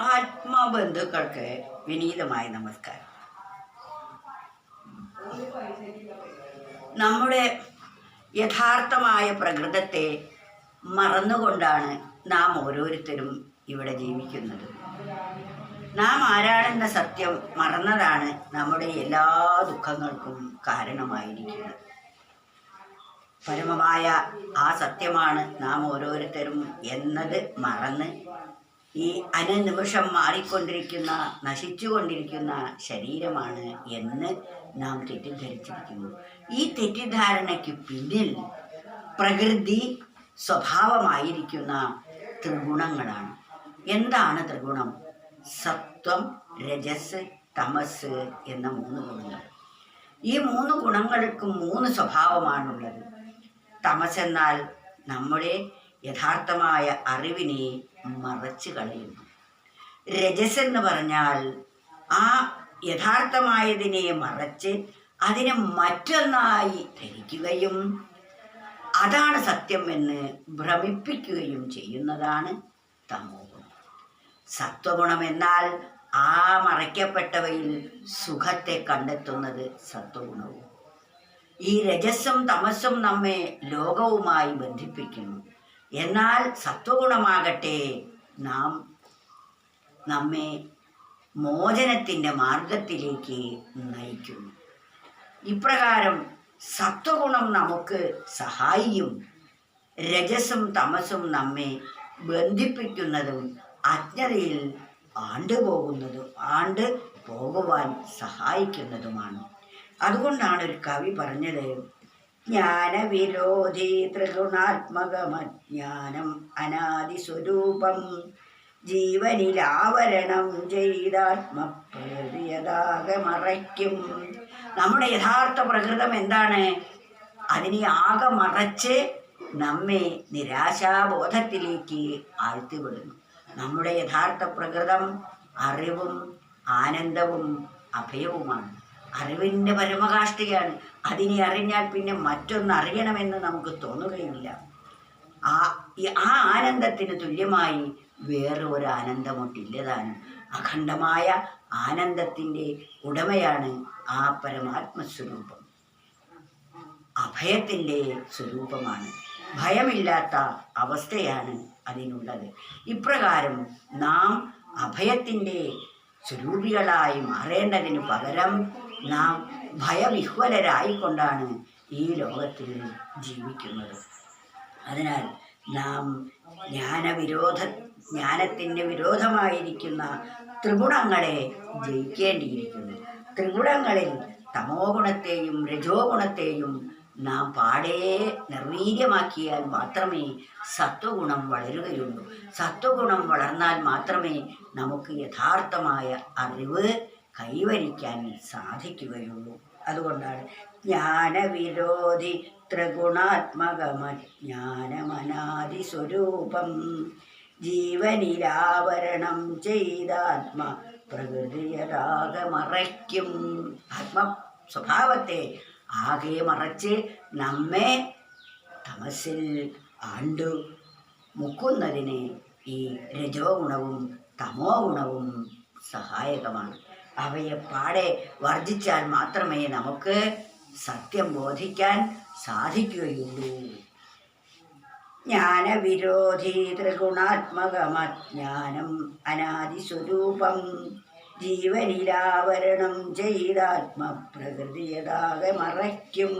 ആത്മബന്ധുക്കൾക്ക് വിനീതമായ നമസ്കാരം. നമ്മുടെ യഥാർത്ഥമായ പ്രകൃതത്തെ മറന്നുകൊണ്ടാണ് നാം ഓരോരുത്തരും ഇവിടെ ജീവിക്കുന്നത്. നാം ആരാണെന്ന സത്യം മറന്നതാണ് നമ്മുടെ എല്ലാ ദുഃഖങ്ങൾക്കും കാരണമായിരിക്കുന്നത്. പരമമായ ആ സത്യമാണ് നാം ഓരോരുത്തരും എന്നത് മറന്ന് ഈ അനുനിമിഷം മാറിക്കൊണ്ടിരിക്കുന്ന നശിച്ചുകൊണ്ടിരിക്കുന്ന ശരീരമാണ് എന്ന് നാം തെറ്റിദ്ധരിച്ചിരിക്കുന്നു. ഈ തെറ്റിദ്ധാരണയ്ക്ക് പിന്നിൽ പ്രകൃതി സ്വഭാവമായിരിക്കുന്ന ത്രിഗുണങ്ങളാണ്. എന്താണ് ത്രിഗുണം? സത്വം രജസ് തമസ് എന്ന മൂന്ന് ഗുണങ്ങൾ. ഈ മൂന്ന് ഗുണങ്ങൾക്കും മൂന്ന് സ്വഭാവമാണുള്ളത്. തമസ് എന്നാൽ നമ്മുടെ യഥാർത്ഥമായ അറിവിനെ മറച്ചു കളയുന്നു. രജസ് എന്ന് പറഞ്ഞാൽ ആ യഥാർത്ഥമായതിനെ മറച്ച് അതിനെ മറ്റൊന്നായി ധരിക്കുകയും അതാണ് സത്യം എന്ന് ഭ്രമിപ്പിക്കുകയും ചെയ്യുന്നതാണ് തമോ ഗുണം സത്വഗുണം എന്നാൽ ആ മറയ്ക്കപ്പെട്ടവയിൽ സുഖത്തെ കണ്ടെത്തുന്നത് സത്വഗുണവും. ഈ രജസ്സും തമസ്സും നമ്മെ ലോകവുമായി ബന്ധിപ്പിക്കുന്നു. എന്നാൽ സത്വഗുണമാകട്ടെ. നാം നമ്മെ മോചനത്തിന്റെ മാർഗത്തിലേക്ക് നയിക്കുന്നു. ഇപ്രകാരം സത്വഗുണം നമുക്ക് സഹായിയും രജസും തമസും നമ്മെ ബന്ധിപ്പിക്കുന്നതും അജ്ഞതയിൽ ആണ്ടുപോകുന്നതും ആണ്ട് പോകുവാൻ സഹായിക്കുന്നതുമാണ്. അതുകൊണ്ടാണ് ഒരു കവി പറഞ്ഞത് ജ്ഞാനവിരോധി ത്രിഗുണാത്മകമജ്ഞാനം അനാദിസ്വരൂപം. ജീവനിലാവരണം ചെയ്താത്മപ്രകൃതിയതാകെ നമ്മുടെ യഥാർത്ഥ പ്രകൃതം എന്താണ്? അതിനെ ആകെ മറച്ച് നമ്മെ നിരാശാബോധത്തിലേക്ക് ആഴ്ത്തിവിടുന്നു. നമ്മുടെ യഥാർത്ഥ പ്രകൃതം അറിവും ആനന്ദവും അഭയവുമാണ്. അറിവിന്റെ പരമകാഷ്ഠയാണ് അതിനെ അറിഞ്ഞാൽ പിന്നെ മറ്റൊന്ന് അറിയണമെന്ന് നമുക്ക് തോന്നുകയില്ല ആ ആ ആനന്ദത്തിന് തുല്യമായി വേറെ ഒരു ആനന്ദമൊട്ടില്ലതാണ്. അഖണ്ഡമായ ആനന്ദത്തിന്റെ ഉടമയാണ് ആ പരമാത്മസ്വരൂപം. അഭയത്തിന്റെ സ്വരൂപമാണ്. ഭയമില്ലാത്ത അവസ്ഥയാണ് അതിനുള്ളത്. ഇപ്രകാരം നാം അഭയത്തിന്റെ സ്വരൂപികളായി മാറേണ്ടതിന് പകരം നാം ഭയവിഹ്വലരായിക്കൊണ്ടാണ് ഈ ലോകത്തിൽ ജീവിക്കുന്നത്. അതിനാൽ നാം ജ്ഞാനവിരോധ ജ്ഞാനത്തിന് വിരോധമായിരിക്കുന്ന ത്രിഗുണങ്ങളെ ജയിക്കേണ്ടിയിരിക്കുന്നു. ത്രിഗുണങ്ങളിൽ തമോ ഗുണത്തെയും രജോ ഗുണത്തെയും നാം പാടേ നിർവീര്യമാക്കിയാൽ മാത്രമേ സത്വഗുണം വളരുകയുള്ളൂ. സത്വഗുണം വളർന്നാൽ മാത്രമേ നമുക്ക് യഥാർത്ഥമായ അറിവ് കൈവരിക്കാൻ സാധിക്കുകയുള്ളൂ. അതുകൊണ്ടാണ് ജ്ഞാനവിരോധി ത്രിഗുണാത്മകമജ്ഞാനമനാദി സ്വരൂപം ജീവനിലാവരണം ചെയ്താത്മ പ്രകൃതിയതാകെ മറയ്ക്കും ആത്മ സ്വഭാവത്തെ ആകെ മറച്ച് നമ്മെ തമസിൽ ആണ്ടു മുക്കുന്നതിന് ഈ രജോ ഗുണവും തമോ ഗുണവും സഹായകമാണ്. അവയെ പാടെ വർജിച്ചാൽ മാത്രമേ നമുക്ക് സത്യം ബോധിക്കാൻ സാധിക്കുകയുള്ളൂ. ജ്ഞാനവിരോധി ത്രിഗുണാത്മകമജ്ഞാനം അനാദിസ്വരൂപം ജീവനിലാവരണം ചെയ്താത്മപ്രകൃതിയതാകെ മറയ്ക്കും.